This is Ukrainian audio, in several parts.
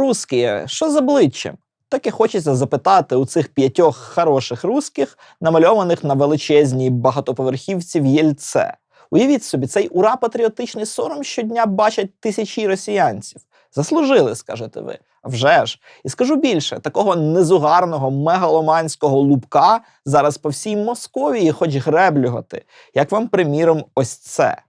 Русські, що з обличчям? Так і хочеться запитати у цих п'ятьох хороших русських, намальованих на величезній багатоповерхівці в Єльце. Уявіть собі, цей ура патріотичний сором щодня бачать тисячі росіянців. Заслужили, скажете ви. А вже ж. І скажу більше, такого незугарного мегаломанського лупка зараз по всій Московії хоч греблюгати, як вам, приміром, ось це.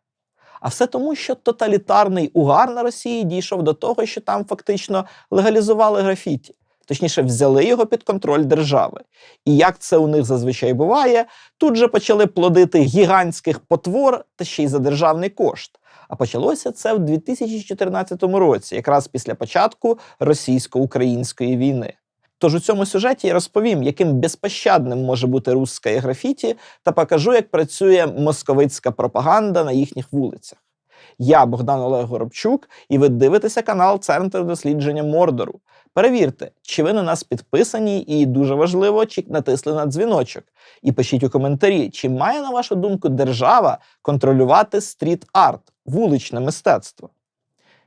А все тому, що тоталітарний угар на Росії дійшов до того, що там фактично легалізували графіті. Точніше, взяли його під контроль держави. І як це у них зазвичай буває, тут же почали плодити гігантських потвор та ще й за державний кошт. А почалося це в 2014 році, якраз після початку російсько-української війни. Тож у цьому сюжеті я розповім, яким безпощадним може бути русське графіті, та покажу, як працює московицька пропаганда на їхніх вулицях. Я Богдан Олег Горобчук, і ви дивитеся канал Центр дослідження Мордору. Перевірте, чи ви на нас підписані, і дуже важливо, чи натисли на дзвіночок. І пишіть у коментарі, чи має, на вашу думку, держава контролювати стріт-арт, вуличне мистецтво.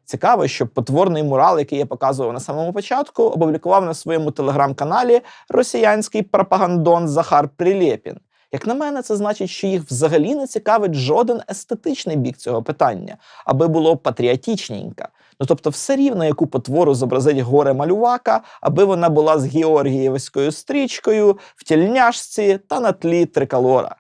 Цікаво, що потворний мурал, який я показував на самому початку, опублікував на своєму телеграм-каналі росіянський пропагандон Захар Прилєпін. Як на мене, це значить, що їх взагалі не цікавить жоден естетичний бік цього питання, аби було патріотичненько. Ну тобто, все рівно, яку потвору зобразить горе малювака, аби вона була з георгієвською стрічкою, в тільняшці та на тлі триколора.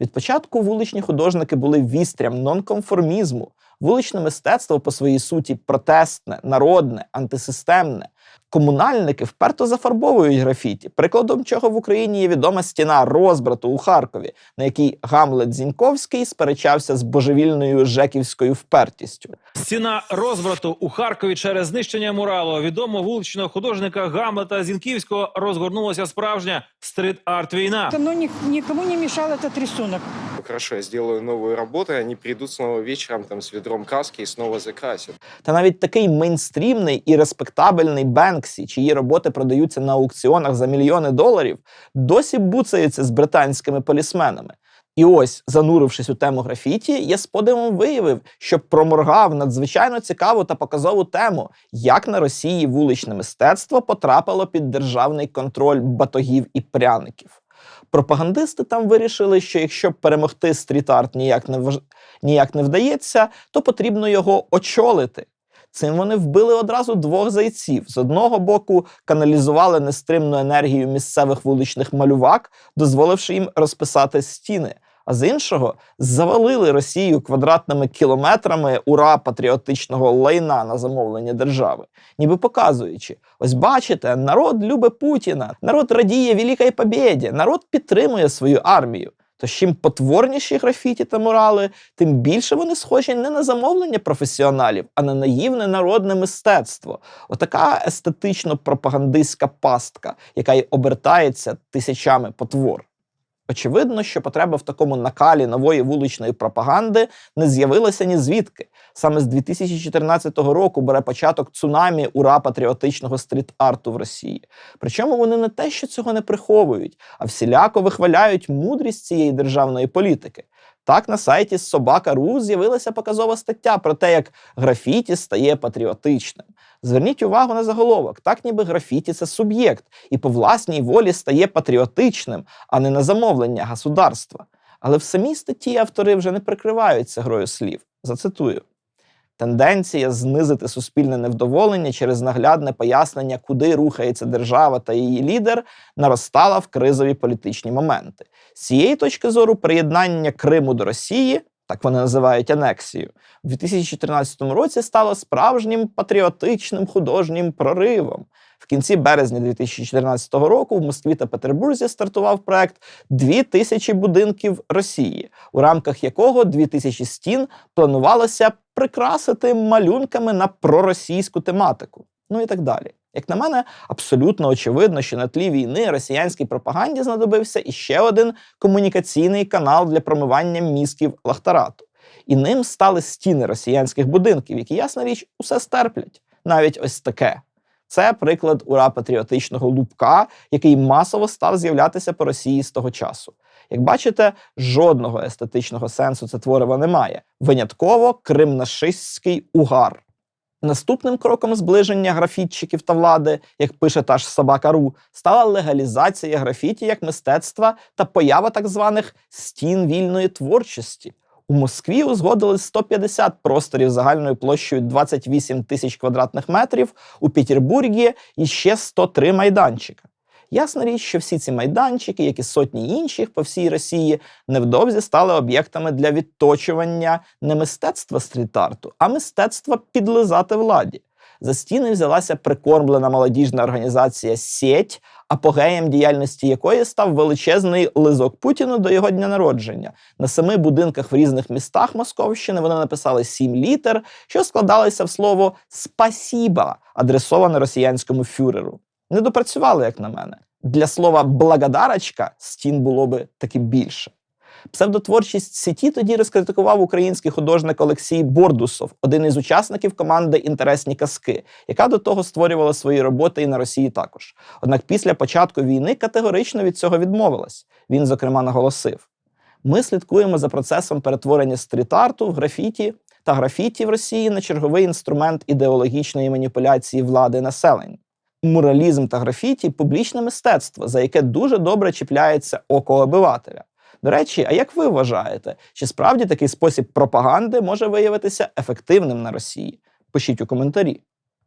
Від початку вуличні художники були вістрям нонконформізму. Вуличне мистецтво по своїй суті протестне, народне, антисистемне. Комунальники вперто зафарбовують графіті, прикладом чого в Україні є відома стіна розбрату у Харкові, на якій Гамлет Зіньковський сперечався з божевільною жеківською впертістю. Стіна розбрату у Харкові через знищення муралу відомого вуличного художника Гамлета Зінківського розгорнулася справжня стрит-арт війна. Но ни- никому не мешал этот рисунок. Хорошо, я сделаю новую работу, и они придут снова там с ведром краски и снова закрасят. Та навіть такий мейнстрімний і респектабельний Бенксі, чиї роботи продаються на аукціонах за мільйони доларів, досі буцається з британськими полісменами. І ось, занурившись у тему графіті, я з подивом виявив, що проморгав надзвичайно цікаву та показову тему, як на Росії вуличне мистецтво потрапило під державний контроль батогів і пряників. Пропагандисти там вирішили, що якщо перемогти стріт-арт ніяк не вж... ніяк не вдається, то потрібно його очолити. Цим вони вбили одразу двох зайців. З одного боку, каналізували нестримну енергію місцевих вуличних малювак, дозволивши їм розписати стіни. А з іншого завалили Росію квадратними кілометрами ура патріотичного лайна на замовлення держави, ніби показуючи: ось бачите, народ любить Путіна, народ радіє великій побєді, народ підтримує свою армію. То чим потворніші графіті та морали, тим більше вони схожі не на замовлення професіоналів, а на наївне народне мистецтво. Отака естетично-пропагандистська пастка, яка й обертається тисячами потвор. Очевидно, що потреба в такому накалі нової вуличної пропаганди не з'явилася ні звідки. Саме з 2014 року бере початок цунамі ура патріотичного стріт-арту в Росії. Причому вони не те, що цього не приховують, а всіляко вихваляють мудрість цієї державної політики. Так на сайті Собака.ру з'явилася показова стаття про те, як графіті стає патріотичним. Зверніть увагу на заголовок, так ніби графіті це суб'єкт і по власній волі стає патріотичним, а не на замовлення государства. Але в самій статті автори вже не прикриваються грою слів. Зацитую. Тенденція знизити суспільне невдоволення через наглядне пояснення, куди рухається держава та її лідер, наростала в кризові політичні моменти. З цієї точки зору, приєднання Криму до Росії, так вони називають анексію, у 2014 році стало справжнім патріотичним художнім проривом. В кінці березня 2014 року в Москві та Петербурзі стартував проект «2000 будинків Росії, у рамках якого 2000 стін планувалося прикрасити малюнками на проросійську тематику. Ну і так далі. Як на мене, абсолютно очевидно, що на тлі війни росіянській пропаганді знадобився іще один комунікаційний канал для промивання мізків лахтарату. І ним стали стіни росіянських будинків, які, ясна річ, усе стерплять. Навіть ось таке. Це приклад ура патріотичного лупка, який масово став з'являтися по Росії з того часу. Як бачите, жодного естетичного сенсу це твориво немає. Винятково кримнашистський угар. Наступним кроком зближення графітчиків та влади, як пише та ж собака.ру, стала легалізація графіті як мистецтва та поява так званих стін вільної творчості. У Москві узгодили 150 просторів загальною площею 28 тисяч квадратних метрів, у Петербургі і ще 103 майданчика. Ясна річ, що всі ці майданчики, як і сотні інших по всій Росії, невдовзі стали об'єктами для відточування не мистецтва стріт-арту, а мистецтва підлизати владі. За стіни взялася прикормлена молодіжна організація Сєть, апогеєм діяльності якої став величезний лизок Путіну до його дня народження. На семи будинках в різних містах Московщини вони написали сім літер, що складалися в слово спасіба, адресоване росіянському фюреру. Не допрацювали, як на мене. Для слова благодарочка стін було би таки більше. Псевдотворчість сіті тоді розкритикував український художник Олексій Бордусов, один із учасників команди Інтересні казки, яка до того створювала свої роботи і на Росії також. Однак після початку війни категорично від цього відмовилась. Він, зокрема, наголосив: ми слідкуємо за процесом перетворення стріт-арту в графіті та графіті в Росії на черговий інструмент ідеологічної маніпуляції влади населення. Муралізм та графіті публічне мистецтво, за яке дуже добре чіпляється око обивателя. До речі, а як ви вважаєте, чи справді такий спосіб пропаганди може виявитися ефективним на Росії? Пишіть у коментарі.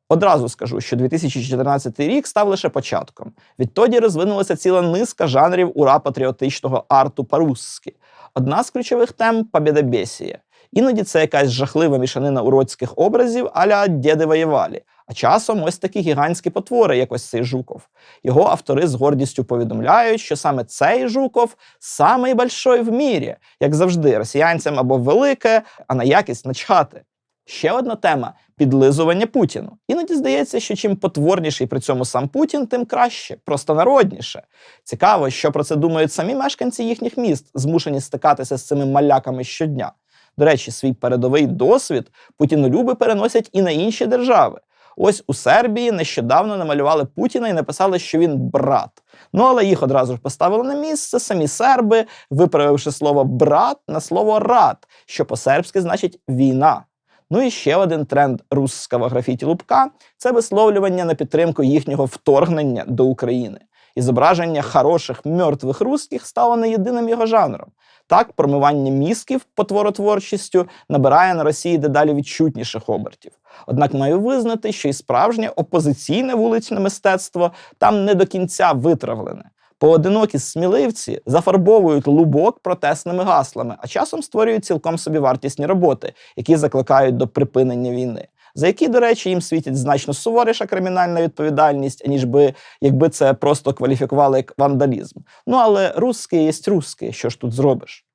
Одразу скажу, що 2014 рік став лише початком. Відтоді розвинулася ціла низка жанрів ура-патріотичного арту по-русски. Одна з ключових тем побєдобєсія. Іноді це якась жахлива мішанина уродських образів аля дєди воєвалі. А часом ось такі гігантські потвори, як ось цей Жуков. Його автори з гордістю повідомляють, що саме цей Жуков самий большой в мірі, як завжди, росіянцям або велике, а на якість начхати. Ще одна тема підлизування Путіну. Іноді здається, що чим потворніший при цьому сам Путін, тим краще, просто народніше. Цікаво, що про це думають самі мешканці їхніх міст, змушені стикатися з цими маляками щодня. До речі, свій передовий досвід путінолюби переносять і на інші держави. Ось у Сербії нещодавно намалювали Путіна і написали, що він брат. Ну але їх одразу ж поставили на місце самі серби, виправивши слово брат на слово рад, що по-сербськи значить війна. Ну і ще один тренд русского графіті Лубка це висловлювання на підтримку їхнього вторгнення до України. І зображення хороших мертвих русських стало не єдиним його жанром. Так, промивання мізків потворотворчістю набирає на Росії дедалі відчутніших обертів. Однак маю визнати, що і справжнє опозиційне вуличне мистецтво там не до кінця витравлене. Поодинокі сміливці зафарбовують лубок протестними гаслами, а часом створюють цілком собі вартісні роботи, які закликають до припинення війни. За які, до речі, їм світить значно суворіша кримінальна відповідальність, аніж би якби це просто кваліфікували як вандалізм. Ну але русський є русський, що ж тут зробиш?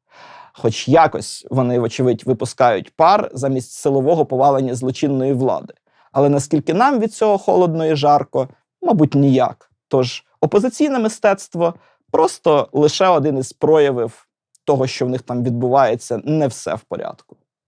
Хоч якось вони, вочевидь, випускають пар замість силового повалення злочинної влади. Але наскільки нам від цього холодно і жарко, мабуть, ніяк. Тож опозиційне мистецтво просто лише один із проявів того, що в них там відбувається, не все в порядку.